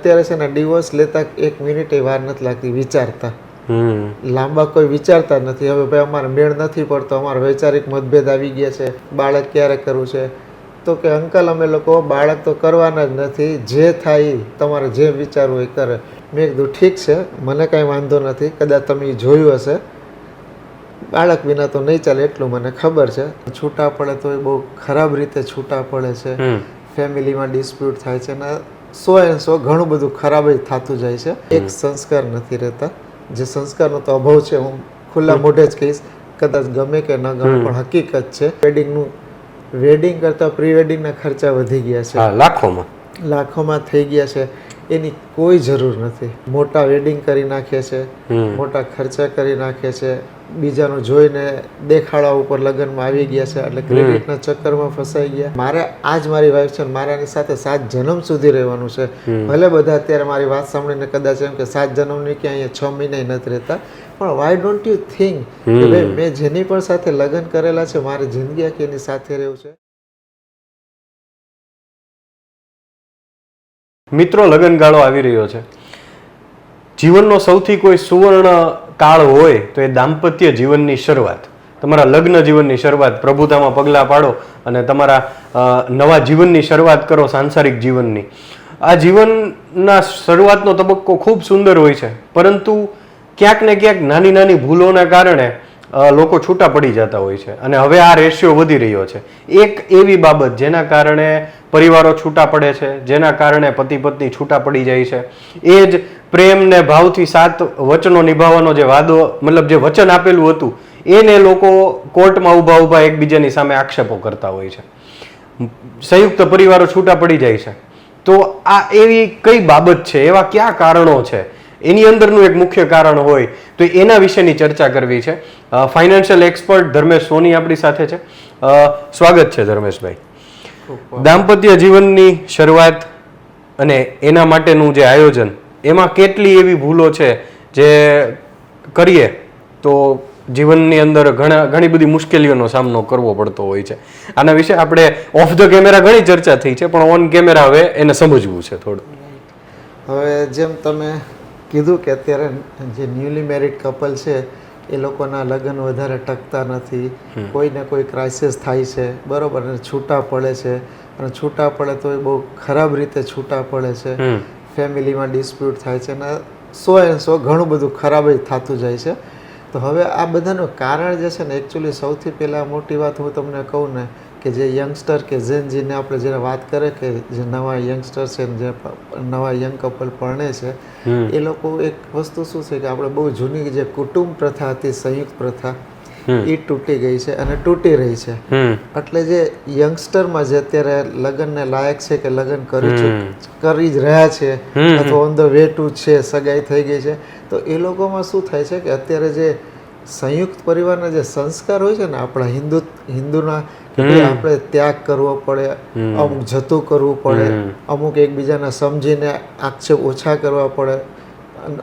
અત્યારે છે ને ડિવોર્સ લેતા એક મિનિટ વાર નથી લાગતી વિચારતા. લાંબા કોઈ વિચારતા નથી. હવે ભાઈ અમારે મેળ નથી પડતો. અમારે વૈચારિક મતભેદ આવી ગયા છે. બાળક ક્યારે કરવું છે? તો કે અંકલ અમે લોકો બાળક તો કરવાના જ નથી. જે થાય તમારે જે વિચારવું એ કરે. મેં કીધું ઠીક છે. મને કાંઈ વાંધો નથી. કદાચ તમે જોયું હશે. બાળક વિના તો નહીં ચાલે એટલું મને ખબર છે. છૂટા પડે તો એ બહુ ખરાબ રીતે છૂટા પડે છે. ફેમિલીમાં ડિસ્પ્યુટ થાય છે અને સો એન્ડ સો ઘણું બધું ખરાબ જ થતું જાય છે. એક સંસ્કાર નથી રહેતા. જે સંસ્કારનો તો અભાવ છે હું ખુલ્લા મોઢે જ કહીશ કદાચ ગમે કે ન ગમે પણ હકીકત છે વેડિંગનું વેડિંગ કરતાં પ્રી વેડિંગના ખર્ચા વધી ગયા છે. લાખોમાં. લાખોમાં થઈ ગયા છે. એની કોઈ જરૂર નથી. મોટા વેડિંગ કરી નાખે છે મોટા ખર્ચા કરી નાખે છે બીજાનું જોઈને દેખાડા ઉપર લગ્નમાં આવી ગયા છે એટલે ક્રેડિટના ચક્કરમાં ફસાઈ ગયા. મારે આજ મારી વાઈફ છે મારે એની સાથે સાત જન્મ સુધી રહેવાનું છે. ભલે બધા અત્યારે મારી વાત સાંભળીને કદાચ એમ કે સાત જન્મની કે અહીંયા છ મહિના નથી રહેતા પણ વાય ડોન્ટ યુ થિંક કે ભાઈ મેં જેની પણ સાથે લગ્ન કરેલા છે મારી જિંદગી આખી એની સાથે રહેવું છે? મિત્રો, લગ્નગાળો આવી રહ્યો છે. જીવનનો સૌથી કોઈ સુવર્ણ કાળ હોય તો એ દાંપત્ય જીવનની શરૂઆત. તમારા લગ્ન જીવનની શરૂઆત, પ્રભુતામાં પગલાં પાડો અને તમારા નવા જીવનની શરૂઆત કરો સાંસારિક જીવનની. આ જીવનના શરૂઆતનો તબક્કો ખૂબ સુંદર હોય છે. પરંતુ ક્યાંક ને ક્યાંક નાની નાની ભૂલોના કારણે લોકો છૂટા પડી જતા હોય છે અને હવે આ રેશિયો વધી રહ્યો છે. એક એવી બાબત જેના કારણે પરિવારો છૂટા પડે છે, જેના કારણે પતિ પત્ની છૂટા પડી જાય છે, એ જ પ્રેમને ભાવથી સાત વચનો નિભાવવાનો જે વાદો, મતલબ જે વચન આપેલું હતું, એને લોકો કોર્ટમાં ઊભા ઊભા એકબીજાની સામે આક્ષેપો કરતા હોય છે. સંયુક્ત પરિવારો છૂટા પડી જાય છે. તો આ એવી કઈ બાબત છે? એવા કયા કારણો છે? એની અંદરનું એક મુખ્ય કારણ હોય તો એના વિશેની ચર્ચા કરવી છે. ફાઇનાન્શિયલ એક્સપર્ટ ધર્મેશ સોની આપણી સાથે છે. સ્વાગત છે ધર્મેશભાઈ. દાંપત્ય જીવનની શરૂઆત અને એના માટેનું જે આયોજન એમાં કેટલી એવી ભૂલો છે જે કરીએ તો જીવનની અંદર ઘણા ઘણી બધી મુશ્કેલીઓનો સામનો કરવો પડતો હોય છે. આના વિશે આપણે ઓફ ધ કેમેરા ઘણી ચર્ચા થઈ છે પણ ઓન કેમેરા હવે એને સમજવું છે થોડું. હવે જેમ તમે કીધું કે અત્યારે જે ન્યૂલી મેરિડ કપલ છે એ લોકોના લગ્ન વધારે ટકતા નથી. કોઈને કોઈ ક્રાઇસિસ થાય છે બરોબર અને છૂટા પડે છે. અને છૂટા પડે તો એ બહુ ખરાબ રીતે છૂટા પડે છે. ફેમિલીમાં ડિસ્પ્યુટ થાય છે અને સો એન્ડ સો ઘણું બધું ખરાબ જ થતું જાય છે. તો હવે આ બધાનું કારણ જે છે ને એકચ્યુઅલી સૌથી પહેલાં મોટી વાત હું તમને કહું ને કે જે યંગસ્ટર કે જેનજીને આપણે જેને વાત કરે કે જે નવા યંગસ્ટર છે જે નવા યંગ કપલ પરણે છે એ લોકો એક વસ્તુ શું છે કે આપણે બહુ જૂની જે કુટુંબ પ્રથા હતી સંયુક્ત પ્રથા એ તૂટી ગઈ છે અને તૂટી રહી છે. એટલે જે યંગસ્ટરમાં જે અત્યારે લગ્નને લાયક છે કે લગ્ન કરી. કરી જ રહ્યા છે અથવા ઓન ધ વે ટુ છે સગાઈ થઈ ગઈ છે તો એ લોકોમાં શું થાય છે કે અત્યારે જે સંયુક્ત પરિવારના જે સંસ્કાર હોય છે ને આપણા હિન્દુ હિન્દુના આપણે ત્યાગ કરવો પડે અમુક જતું કરવું પડે અમુક એકબીજાને સમજીને આક્ષેપ ઓછા કરવા પડે.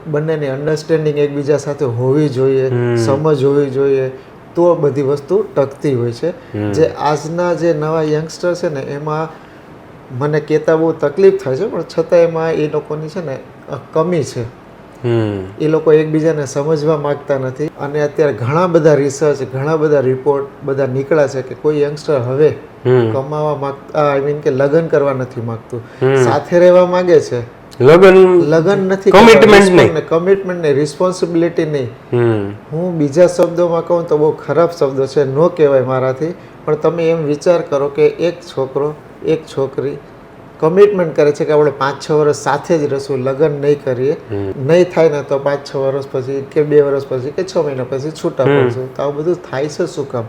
બંનેની અન્ડરસ્ટેન્ડિંગ એકબીજા સાથે હોવી જોઈએ સમજ હોવી જોઈએ તો બધી વસ્તુ ટકતી હોય છે. જે આજના જે નવા યંગસ્ટર છે ને એમાં મને કહેતા બહુ તકલીફ થાય છે પણ છતાં એમાં એ લોકોની છે ને કમી છે. એ લોકો એકબીજાને સમજવા માગતા નથી. અને અત્યારે ઘણા બધા રિસર્ચ ઘણા બધા રિપોર્ટ બધા નીકળ્યા છે કે કોઈ યંગસ્ટર હવે કમાવા માંગતા આઈ મીન કે લગ્ન કરવા નથી માંગતું. સાથે રહેવા માંગે છે. લગન લગન નથી કમિટમેન્ટ નહીં. કમિટમેન્ટ ને રિસ્પોન્સિબિલિટી નહીં. હું બીજા શબ્દોમાં કહું તો બહુ ખરાબ શબ્દો છે નો કહેવાય મારાથી. પણ તમે એમ વિચાર કરો કે એક છોકરો એક છોકરી કમિટમેન્ટ કરે છે કે આપણે પાંચ છ વર્ષ સાથે જ રહીશું લગ્ન નહીં કરીએ. નહીં થાય ને તો પાંચ છ વર્ષ પછી કે બે વર્ષ પછી કે છ મહિના પછી છૂટા પડશું. તો આવું બધું થાય છે શું કામ?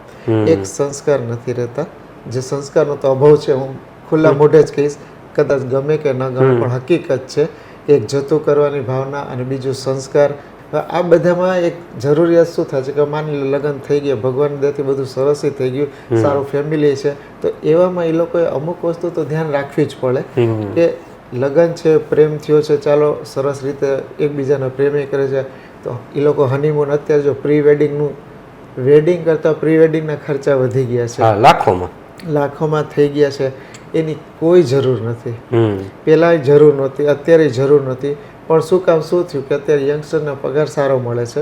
એક સંસ્કાર નથી રહેતા. જે સંસ્કારનો તો અભાવ છે હું ખુલ્લા મોઢે જ કહીશ કદાચ ગમે કે ન ગમે પણ હકીકત છે એક જતું કરવાની ભાવના અને બીજું સંસ્કાર આ બધામાં એક જરૂરિયાત શું થાય છે કે માની લો લગ્ન થઈ ગયા ભગવાન દયાથી બધું સરસ થઈ ગયું સારું ફેમિલી છે. તો એવામાં એ લોકોએ અમુક વસ્તુ તો ધ્યાન રાખવી જ પડે કે લગ્ન છે પ્રેમ થયો છે ચાલો સરસ રીતે એકબીજાના પ્રેમે કરે છે. તો એ લોકો હનીમૂન અત્યારે જો પ્રી વેડિંગનું વેડિંગ કરતાં પ્રી વેડિંગના ખર્ચા વધી ગયા છે. લાખોમાં. લાખોમાં થઈ ગયા છે. એની કોઈ જરૂર નથી. પહેલાંય જરૂર નહોતી અત્યારે જરૂર નથી પણ શું કામ શું થયું કે અત્યારે યંગસ્ટરને પગાર સારો મળે છે.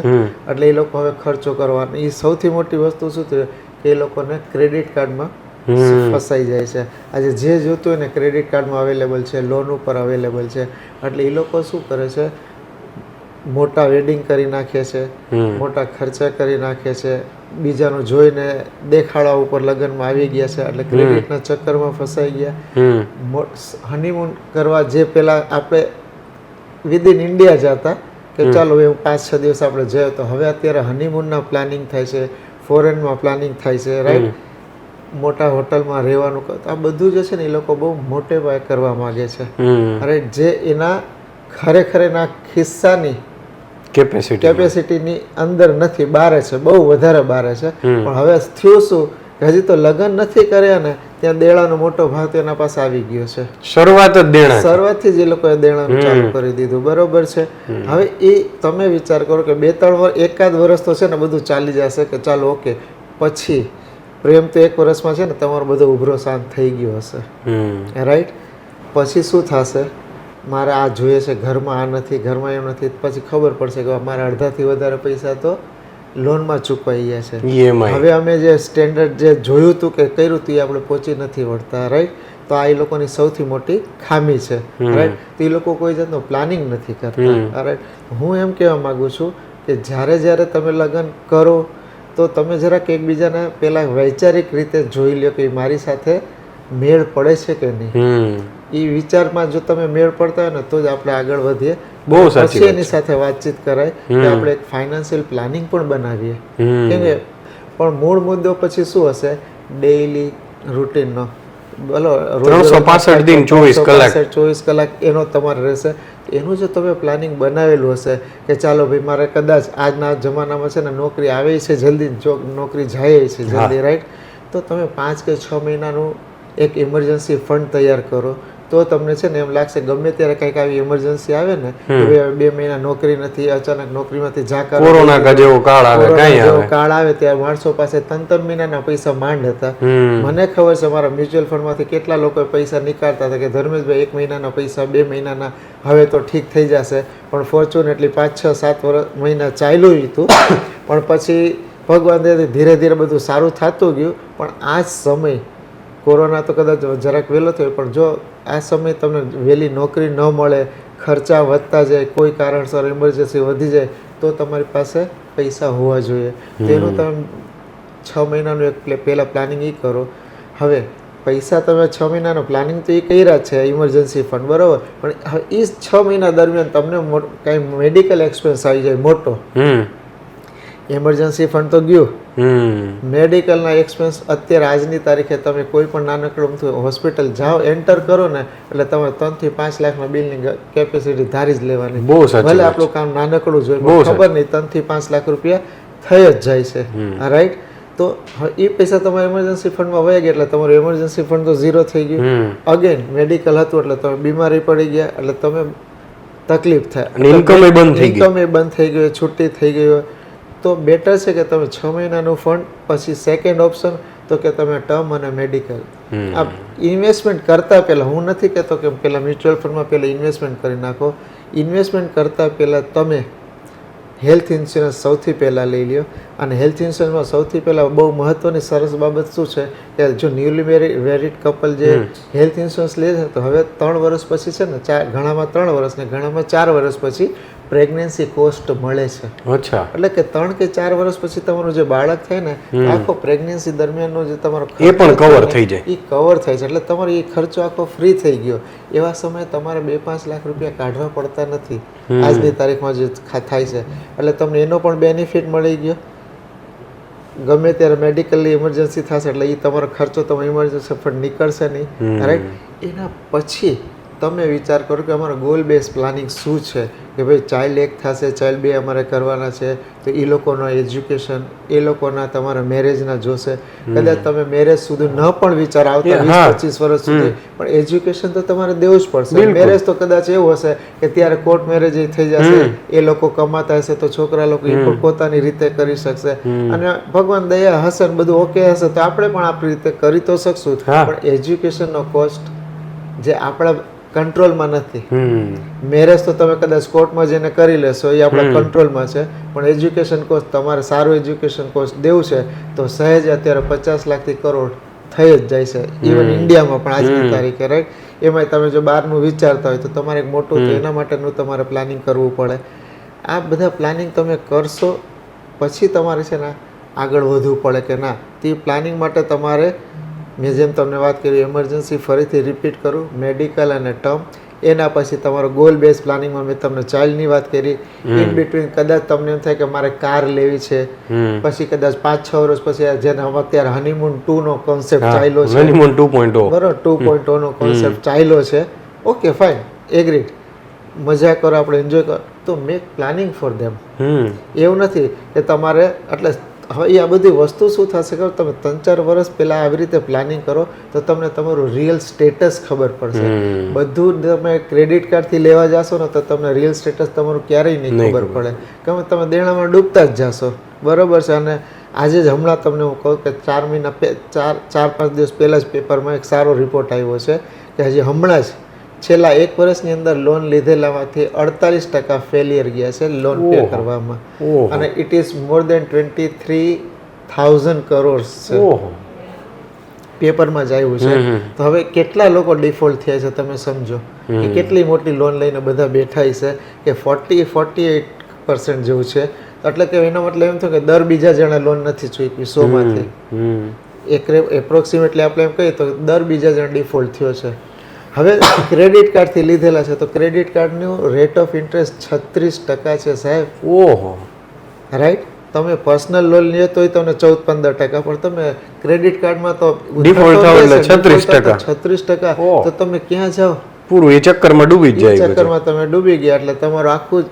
એટલે એ લોકો હવે ખર્ચો કરવાનો. એ સૌથી મોટી વસ્તુ શું થયું કે એ લોકોને ક્રેડિટ કાર્ડમાં ફસાઈ જાય છે. આજે જે જોતું હોય ને ક્રેડિટ કાર્ડમાં અવેલેબલ છે લોન ઉપર અવેલેબલ છે. એટલે એ લોકો શું કરે છે મોટા વેડિંગ કરી નાખે છે મોટા ખર્ચા કરી નાખે છે બીજાનું જોઈને દેખાડા ઉપર લગ્નમાં આવી ગયા છે એટલે ક્રેડિટના ચક્કરમાં ફસાઈ ગયા. હનીમૂન કરવા જે પેલા આપણે વિદિન ઇન્ડિયા જતા કે ચાલો એ પાંચ છ દિવસ આપણે જયો તો હવે અત્યારે હનીમૂનના પ્લાનિંગ થાય છે ફોરેનમાં પ્લાનિંગ થાય છે રાઈટ મોટા હોટલમાં રહેવાનું આ બધું જે છે ને એ લોકો બહુ મોટે પાયે કરવા માગે છે. અરે જે એના ખરેખર એના ખિસ્સાની કેપેસિટી કેપેસિટીની અંદર નથી બારે છે બહુ વધારે બારે છે. પણ હવે થયું શું? હજી તો લગ્ન નથી કર્યા ને ત્યાં દેણાનો મોટો ભાવ તેના પાસે આવી ગયો છે. શરૂઆત જ દેણા. શરૂઆતથી જ એ લોકોએ દેણાનું ચાલુ કરી દીધું બરોબર છે. હવે એ તમે વિચાર કરો કે બે ત્રણ વર્ષ એકાદ વર્ષ તો છે ને બધું ચાલી જશે કે ચાલો ઓકે. પછી પ્રેમ તો એક વર્ષમાં છે ને તમારો બધો ઉભરો શાંત થઈ ગયો હશે. રાઈટ પછી શું થશે? મારે આ જોઈએ છે ઘરમાં આ નથી ઘરમાં એમ નથી. પછી ખબર પડશે કે મારા અડધાથી વધારે પૈસા તો લોનમાં ચૂકવાઈ ગયા છે. હવે અમે જે સ્ટેન્ડર્ડ જે જોયું હતું કે કર્યું હતું એ આપણે પહોંચી નથી વળતા રાઈટ તો આ એ લોકોની સૌથી મોટી ખામી છે રાઈટ તો એ લોકો કોઈ જાતનું પ્લાનિંગ નથી કરતા રાઈટ હું એમ કહેવા માગું છું કે જ્યારે જ્યારે તમે લગ્ન કરો તો તમે જરાક એકબીજાને પહેલાં વૈચારિક રીતે જોઈ લો કે મારી સાથે મેળ પડે છે કે નહીં. એ વિચારમાં જો તમે મેળ પડતા હોય ને તો જ આપણે આગળ વધીએ. બહુ સાચી એની સાથે વાતચીત કરાય કે આપણે એક ફાઇનાન્શિયલ પ્લાનિંગ પણ બનાવીએ. કેમ કે પણ મૂળ મુદ્દો પછી શું હશે? ડેઈલી રૂટીનનો બોલો ત્રણસો પાસઠ દિન, 24 કલાક. ચોવીસ કલાક એનો તમારે રહેશે. એનું જો તમે પ્લાનિંગ બનાવેલું હશે કે ચાલો ભાઈ મારે કદાચ આજના જમાનામાં છે ને નોકરી આવે છે જલ્દી નોકરી જાય છે જલ્દી રાઈટ તો તમે પાંચ કે છ મહિનાનું એક ઇમરજન્સી ફંડ તૈયાર કરો. તો તમને છે ને એમ લાગશે ગમે ત્યારે કંઈક આવી ઇમરજન્સી આવે ને કે બે મહિના નોકરી નથી અચાનક નોકરીમાંથી ઝાકર કોરોના કા જેવો કાળ આવે કઈ આવે. કાળ આવે ત્યારે માણસો પાસે ત્રણ ત્રણ મહિનાના પૈસા માંડ હતા. મને ખબર છે મારા મ્યુચ્યુઅલ ફંડમાંથી કેટલા લોકો પૈસા નીકાળતા હતા કે ધર્મેશભાઈ એક મહિનાના પૈસા બે મહિનાના હવે તો ઠીક થઈ જશે. પણ ફોર્ચ્યુન એટલી પાંચ છ સાત વર્ષ મહિના ચાલ્યું હતું. પણ પછી ભગવાન ધીરે ધીરે બધું સારું થતું ગયું. પણ આ જ સમય કોરોના તો કદાચ જરાક વહેલો થયો પણ જો આ સમય તમને વહેલી નોકરી ન મળે ખર્ચા વધતા જાય કોઈ કારણસર ઇમરજન્સી વધી જાય તો તમારી પાસે પૈસા હોવા જોઈએ. તેનું તમે છ મહિનાનું એક પહેલાં પ્લાનિંગ એ કરો. હવે પૈસા તમે છ મહિનાનો પ્લાનિંગ તો એ કર્યા છે ઇમરજન્સી ફંડ બરાબર? પણ એ છ મહિના દરમિયાન તમને કાંઈ મેડિકલ એક્સપેન્સ આવી જાય મોટો. ઇમરજન્સી ફંડ તો ગયું. હમ. મેડિકલના એક્સપેન્સ અત્યારે આજની તારીખે તમે કોઈ પણ નાનકડું હોસ્પિટલ જાઓ એન્ટર કરો ને એટલે તમે ત્રણથી પાંચ લાખના બિલની કેપેસિટી ધારી જ લેવાની. બહુ ભલે આપણું કામ નાનકડું જોઈએ ખબર નહીં ત્રણથી પાંચ લાખ રૂપિયા થઈ જ જાય છે. રાઈટ તો એ પૈસા તમારા એમરજન્સી ફંડમાં વયા ગયા એટલે તમારું એમરજન્સી ફંડ તો ઝીરો થઈ ગયું. અગેન મેડિકલ હતું એટલે તમે બીમારી પડી ગયા એટલે તમે તકલીફ થાય. અને બંધ થઈ ગઈ. ઇન્કમ એ બંધ થઈ ગયો છુટ્ટી થઈ ગઈ હોય તો બેટર છે કે તમે છ મહિનાનું ફંડ પછી સેકન્ડ ઓપ્શન તો કે તમે ટર્મ અને મેડિકલ આ ઇન્વેસ્ટમેન્ટ કરતાં પહેલાં હું નથી કહેતો કે પહેલાં મ્યુચ્યુઅલ ફંડમાં પહેલાં ઇન્વેસ્ટમેન્ટ કરી નાખો. ઇન્વેસ્ટમેન્ટ કરતાં પહેલાં તમે હેલ્થ ઇન્સ્યોરન્સ સૌથી પહેલાં લઈ લ્યો. અને હેલ્થ ઇન્સ્યોરન્સમાં સૌથી પહેલાં બહુ મહત્ત્વની સરસ બાબત શું છે કે જો ન્યુલી મેરી મેરિડ કપલ જે હેલ્થ ઇન્સ્યોરન્સ લે છે તો હવે ત્રણ વર્ષ પછી છે ને ચાર ઘણામાં ત્રણ વર્ષ ને ઘણામાં ચાર વર્ષ પછી પ્રેગ્નન્સી કોસ્ટ મળે છે. અચ્છા. એટલે કે ત્રણ કે ચાર વર્ષ પછી તમારું જે બાળક થાય ને આખો પ્રેગ્નન્સી દરમિયાનનો જે તમારો એ પણ ને, થઈ જાય. એ કવર થાય છે. એટલે તમારો એ ખર્ચો આખો ફ્રી થઈ ગયો. એવા સમયે તમારે બે પાંચ લાખ રૂપિયા કાઢવા પડતા નથી. આજની તારીખમાં જે થાય છે. એટલે તમને એનો પણ બેનિફિટ મળી ગયો. ગમે ત્યારે મેડિકલની ઇમરજન્સી થશે એટલે એ તમારો ખર્ચો તમે ઇમરજન્સી ફંડ નીકળશે નહીં. રાઈટ એના પછી તમે વિચાર કરો કે અમારો ગોલ બેઝ પ્લાનિંગ શું છે? કે ભાઈ ચાઇલ્ડ એક થશે ચાઇલ્ડ બે અમારે કરવાના છે તો એ લોકોનો એજ્યુકેશન એ લોકોના તમારા મેરેજના જોશે. કદાચ તમે મેરેજ સુધી ન પણ વિચાર આવતા વીસ પચીસ વર્ષ સુધી પણ એજ્યુકેશન તો તમારે દેવું જ પડશે. મેરેજ તો કદાચ એવું હશે કે ત્યારે કોર્ટ મેરેજ થઈ જશે એ લોકો કમાતા હશે તો છોકરા લોકો એ પણ પોતાની રીતે કરી શકશે. અને ભગવાન દયા હશે ને બધું ઓકે હશે તો આપણે પણ આપણી રીતે કરી તો શકશું. પણ એજ્યુકેશનનો કોસ્ટ જે આપણા કંટ્રોલમાં નથી. હમ. મેરેજ તો તમે કદાચ કોર્ટમાં જઈને કરી લેશો એ આપણા કંટ્રોલમાં છે. પણ એજ્યુકેશન કોર્સ તમારે સારું એજ્યુકેશન કોર્સ દેવું છે તો સહેજ અત્યારે પચાસ લાખથી કરોડ થઈ જ જાય છે. ઇવન ઇન્ડિયામાં પણ આજની તારીખે રાઈટ એમાંય તમે જો બહારનું વિચારતા હોય તો તમારે એક મોટું એના માટેનું તમારે પ્લાનિંગ કરવું પડે. આ બધા પ્લાનિંગ તમે કરશો પછી તમારે છે ને આગળ વધવું પડે કે ના. તે પ્લાનિંગ માટે તમારે મેં જેમ તમને વાત કરી એમરજન્સી ફરીથી રિપીટ કરું મેડિકલ અને ટર્મ એના પછી તમારો ગોલ બેઝ પ્લાનિંગમાં મેં તમને ચાઇલ્ડની વાત કરી. ઇન બિટવીન કદાચ તમને એમ થાય કે મારે કાર લેવી છે. પછી કદાચ પાંચ છ વર્ષ પછી જેને અત્યારે હનીમૂન ટુ નો કોન્સેપ્ટ ચાલ્યો છે. હનીમૂન ટુ પોઈન્ટ બરોબર ટુ પોઈન્ટ નો કોન્સેપ્ટ ચાલ્યો છે. ઓકે ફાઇન એગ્રીડ મજા કરો આપણે એન્જોય કરો. તો મેક પ્લાનિંગ ફોર ધેમ એવું નથી કે તમારે એટલે હવે એ આ બધી વસ્તુ શું થશે ખબર? તમે ત્રણ ચાર વર્ષ પહેલાં આવી રીતે પ્લાનિંગ કરો તો તમને તમારું રિયલ સ્ટેટસ ખબર પડશે. બધું તમે ક્રેડિટ કાર્ડથી લેવા જશો ને તો તમને રિયલ સ્ટેટસ તમારું ક્યારેય નહીં ખબર પડે. કે તમે દેણામાં ડૂબતા જ જાશો. બરોબર છે? અને આજે જ હમણાં તમને હું કહું કે ચાર મહિના ચાર ચાર પાંચ દિવસ પહેલાં જ પેપરમાં એક સારો રિપોર્ટ આવ્યો છે કે હજી હમણાં જ છેલ્લા એક વર્ષની અંદર લોન લીધેલામાંથી અડતાલીસ ટકા ફેલિયર ગયા છે લોન પે કરવામાં. અને it is more than twenty three thousand crore છે પેપરમાં જ આવ્યું છે. તો હવે કેટલા લોકો ડિફોલ્ટ થયા છે તમે સમજો. કે કેટલી મોટી લોન લઈને બધા બેઠા છે કે ફોર્ટી ફોર્ટી એટ પર્સન્ટ જેવું છે. એટલે કે એનો મતલબ એમ થયો કે દર બીજા જણા લોન નથી ચૂકવી સોમાંથી. એક એપ્રોક્સિમેટલી આપણે એમ કહીએ તો દર બીજા જણા ડિફોલ્ટ થયો છે. હવે ક્રેડિટ કાર્ડથી લીધેલા છે તો ક્રેડિટ કાર્ડનું રેટ ઓફ ઇન્ટરેસ્ટ છત્રીસ ટકા છે સાહેબ. ઓહો. રાઈટ તમે પર્સનલ લોન લ્યો તોય તમને ચૌદ પંદર ટકા પણ તમે ક્રેડિટ કાર્ડમાં તો છત્રીસ 36%. છત્રીસ ટકા. તો તમે ક્યાં જાઓ? પૂરું એ ચક્કરમાં ડૂબી જાય ચક્કરમાં તમે ડૂબી ગયા એટલે તમારું આખું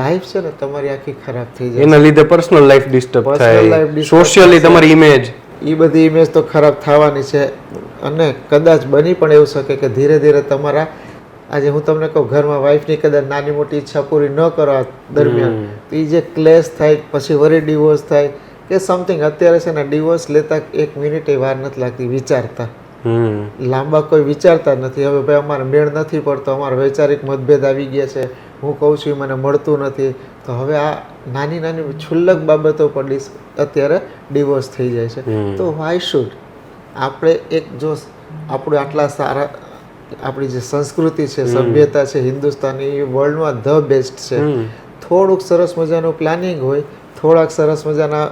લાઈફ છે ને તમારી આખી ખરાબ થઈ જાય એના લીધે પર્સનલ લાઈફ ડિસ્ટર્બ થાય. સોશિયલી તમારી ઇમેજ એ બધી ઇમેજ તો ખરાબ થવાની છે. અને કદાચ બની પણ એવું શકે કે ધીરે ધીરે તમારા આજે હું તમને કહું ઘરમાં વાઈફની કદાચ નાની મોટી ઈચ્છા પૂરી ન કરવા દરમિયાન તો એ જે ક્લેશ થાય પછી વળી ડિવોર્સ થાય કે સમથિંગ અત્યારે છે ને ડિવોર્સ લેતા એક મિનિટે વાર નથી લાગતી વિચારતા. લાંબા કોઈ વિચારતા નથી. હવે ભાઈ અમારે મેળ નથી પડતો અમારો વૈચારિક મતભેદ આવી ગયા છે. હું કહું છું એ મને મળતું નથી. તો હવે આ નાની નાની છુલ્લક બાબતો પર ડિસ અત્યારે ડિવોર્સ થઈ જાય છે. તો વાય શુડ આપણે એક જો આપણે આટલા સારા આપણી જે સંસ્કૃતિ છે સભ્યતા છે હિન્દુસ્તાની એ વર્લ્ડમાં ધ બેસ્ટ છે. થોડુંક સરસ મજાનું પ્લાનિંગ હોય થોડાક સરસ મજાના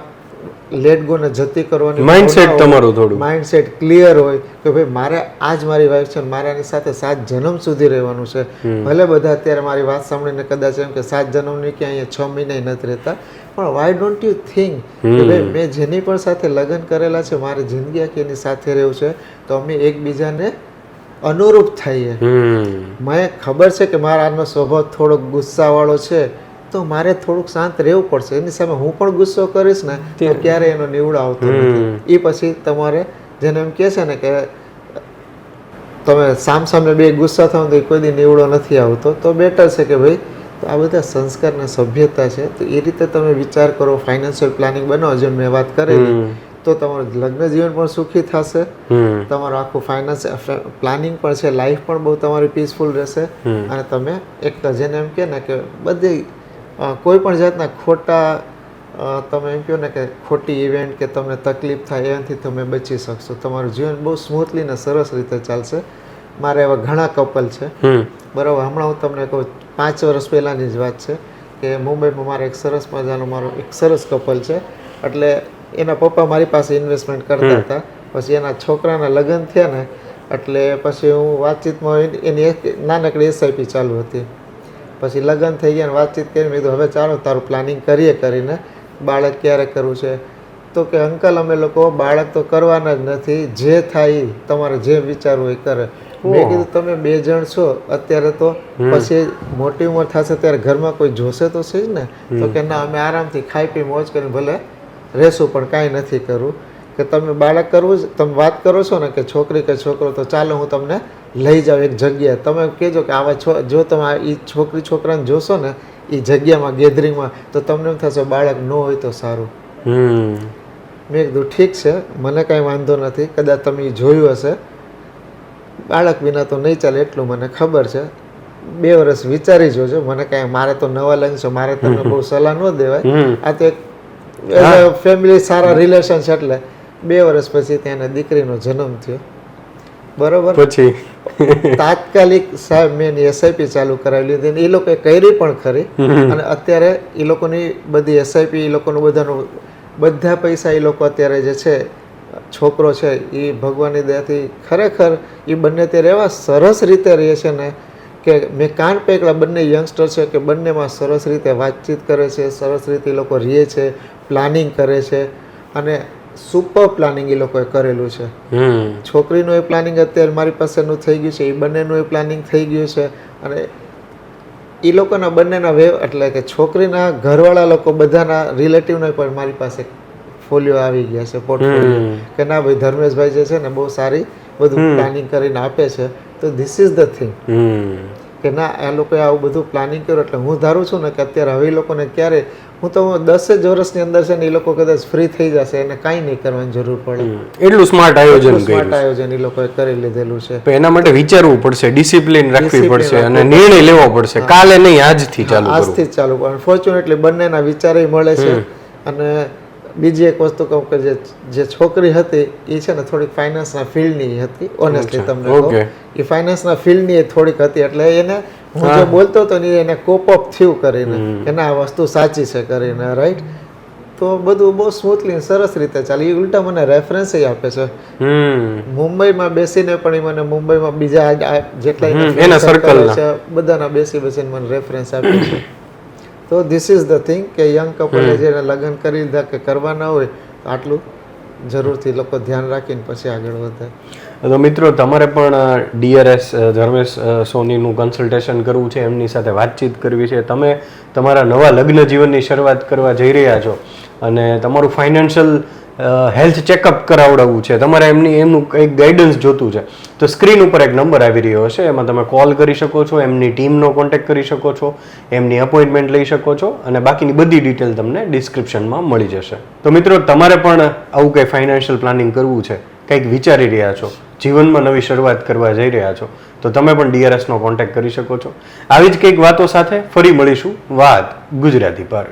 લેટ ગો ને જતી કરવાની માઇન્ડસેટ તમારું થોડું. માઇન્ડસેટ ક્લિયર હોય કે ભાઈ મારે આ જ મારી વાઈફ છે મારે આની સાથે સાત જન્મ સુધી રહેવાનું છે. ભલે બધા અત્યારે મારી વાત સાંભળીને કદાચ એમ કે સાત જન્મની કે અહીંયા છ મહિના નથી રહેતા પણ વાય ડોન્ટ યુ થિંક કે ભાઈ મેં જેની પણ સાથે લગ્ન કરેલા છે મારી જિંદગી આખી એની સાથે રહેવું છે તો અમે એકબીજાને અનુરૂપ થઈએ. મને ખબર છે કે મારા આનો સ્વભાવ થોડોક ગુસ્સાવાળો છે તો મારે થોડુંક શાંત રહેવું પડશે. એની સામે હું પણ ગુસ્સો કરીશ ને તો ક્યારે એનો નિવડો આવતો નથી. એ પછી તમારે જેને એમ કહે છે ને કે તમે સામ સામે બે ગુસ્સા થાવ તો કોઈ દી નીવડો નથી આવતો. તો બેટર છે કે ભાઈ તો આ બધા સંસ્કાર ને સભ્યતા છે તો એ રીતે તમે વિચાર કરો ફાઇનાન્શિયલ પ્લાનિંગ બનાવો જેમ મેં વાત કરેલી તો તમારું લગ્ન જીવન પણ સુખી થશે. તમારું આખું ફાઇનાન્સ પ્લાનિંગ પણ છે લાઈફ પણ બહુ તમારી પીસફુલ રહેશે. અને તમે એક જેને એમ કે ને કે બધી કોઈ પણ જાતના ખોટા તમે એમ કહો ને કે ખોટી ઇવેન્ટ કે તમને તકલીફ થાય એનાથી તમે બચી શકશો. તમારું જીવન બહુ સ્મૂથલી ને સરસ રીતે ચાલશે. મારે એવા ઘણા કપલ છે. બરાબર હમણાં હું તમને કહું પાંચ વર્ષ પહેલાંની જ વાત છે કે મુંબઈમાં મારે એક સરસ મજાનો મારો એક સરસ કપલ છે. એટલે એના પપ્પા મારી પાસે ઇન્વેસ્ટમેન્ટ કરતા હતા. પછી એના છોકરાના લગ્ન થયા ને એટલે પછી હું વાતચીતમાં એની- એની એક નાનકડી એસઆઈપી ચાલુ હતી. પછી લગ્ન થઈ ગયા અને વાતચીત કરીને મેં કીધું હવે ચાલો તારું પ્લાનિંગ કરીએ કરીને બાળક ક્યારે કરવું છે? તો કે અંકલ અમે લોકો બાળક તો કરવાના જ નથી જે થાય તમારે જે વિચારવું એ કરે. મેં કીધું તમે બે જણ છો અત્યારે તો પછી મોટી ઉંમર થશે ત્યારે ઘરમાં કોઈ જોશે તો છે જ ને? તો કે ના અમે આરામથી ખાઈ પી મોજ કરીને ભલે રહેશું પણ કાંઈ નથી કરવું. કે તમે બાળક કરવું તમે વાત કરો છો ને કે છોકરી કે છોકરો તો ચાલો હું તમને લઈ જાઉં એક જગ્યાએ. તમે કહેજો કે આવા છો જો તમે એ છોકરી છોકરાને જોશો ને એ જગ્યામાં ગેધરિંગમાં તો તમને એમ થશે બાળક ન હોય તો સારું. મેં કીધું ઠીક છે મને કાંઈ વાંધો નથી. કદાચ તમે એ જોયું હશે. બાળક વિના તો નહીં ચાલે એટલું મને ખબર છે. બે વર્ષ વિચારી જોજો મને કાંઈ મારે તો નવા લગ્ન છે મારે તમને બહુ સલાહ ન દેવાય. આ તો એક ફેમિલી સારા રિલેશન છે એટલે. બે વર્ષ પછી ત્યાં દીકરીનો જન્મ થયો. બરોબર? પછી? તાત્કાલિક સાહેબ મેં એસઆઈપી ચાલુ કરાવી લીધી અને એ લોકોએ કરી પણ ખરી. અને અત્યારે એ લોકોની બધી એસઆઈપી એ લોકોનું બધાનું બધા પૈસા એ લોકો અત્યારે જે છે છોકરો છે એ ભગવાનની દયાથી ખરેખર એ બંને ત્યારે એવા સરસ રીતે રહે છે ને કે મેં કાન પેકડા બંને યંગસ્ટર છે કે બંનેમાં સરસ રીતે વાતચીત કરે છે સરસ રીતે એ લોકો રહે છે પ્લાનિંગ કરે છે. અને સુપર પ્લાનિંગ એ લોકોએ કરેલું છે. છોકરીનું એ પ્લાનિંગ અત્યારે મારી પાસેનું થઈ ગયું છે એ બંનેનું એ પ્લાનિંગ થઈ ગયું છે અને એ લોકોના બંનેના વેવ એટલે કે છોકરીના ઘરવાળા લોકો બધાના રિલેટિવને પણ મારી પાસે ફોલિયો આવી ગયા છે પોર્ટફોલિયો કે ના ભાઈ ધર્મેશભાઈ જે છે ને બહુ સારી બધું પ્લાનિંગ કરીને આપે છે તો ધીસ ઇઝ ધ થિંગ કે ના એ લોકોએ આવું બધું પ્લાનિંગ કર્યું એટલે હું ધારું છું ને કે અત્યારે હવે લોકોને ક્યારે હું તો દસ જ વર્ષની અંદર છે ને એ લોકો કદાચ ફ્રી થઈ જશે એને કાંઈ નહીં કરવાની જરૂર પડે. એટલું સ્માર્ટ આયોજન સ્માર્ટ આયોજન એ લોકોએ કરી લીધેલું છે. તો એના માટે વિચારવું પડશે ડિસિપ્લિન રાખવી પડશે અને નિર્ણય લેવો પડશે. કાલે નહીં આજથી ચાલુ આજથી જ ચાલુ પણ ફોર્ચ્યુનેટલી બંનેના વિચારે મળે છે. અને બીજી એક વસ્તુ કહું કે જે જે છોકરી હતી એ છે ને થોડીક ફાઇનાન્સના ફિલ્ડની હતી ઓનેસ્ટલી તમને એ ફાઇનાન્સના ફિલ્ડની એ થોડીક હતી એટલે એને હું જે બોલતો હતો ને એને કોપ અપ થયું કરીને કે ના આ વસ્તુ સાચી છે કરીને રાઈટ તો બધું બહુ સ્મૂથલી સરસ રીતે ચાલે. એ ઉલટા મને રેફરન્સ આપે છે. મુંબઈમાં બેસીને પણ એ મને મુંબઈમાં બીજા જેટલા એના circle છે બધાના બેસી બેસીને મને રેફરન્સ આપે છે. તો ધીસ ઇઝ ધ થિંગ કે યંગ કપલે જેને લગ્ન કરી લીધા કે કરવાના હોય આટલું જરૂરથી લોકો ધ્યાન રાખીને પછી આગળ વધે. તો મિત્રો, તમારે પણ ડીઆરએસ ધર્મેશ સોનીનું કન્સલ્ટેશન કરવું છે, એમની સાથે વાતચીત કરવી છે. તમે તમારા નવા લગ્ન જીવનની શરૂઆત કરવા જઈ રહ્યા છો અને તમારું ફાઇનાન્શિયલ હેલ્થ ચેકઅપ કરાવડાવવું છે. તમારે એમની, એમનું કંઈક ગાઈડન્સ જોતું છે. તો સ્ક્રીન ઉપર એક નંબર આવી રહ્યો હશે. એમાં તમે કોલ કરી શકો છો, એમની ટીમનો કોન્ટેક્ટ કરી શકો છો, એમની અપોઇન્ટમેન્ટ લઈ શકો છો અને બાકીની બધી ડિટેલ તમને ડિસ્ક્રિપ્શનમાં મળી જશે. તો મિત્રો, તમારે પણ આવું કંઈ ફાઇનાન્શિયલ પ્લાનિંગ કરવું છે? કંઈક વિચારી રહ્યા છો, જીવનમાં નવી શરૂઆત કરવા જઈ રહ્યા છો, તો તમે પણ ડીઆરએસનો કોન્ટેક્ટ કરી શકો છો. આવી જ કંઈક વાતો સાથે ફરી મળીશું. વાત ગુજરાતી પર.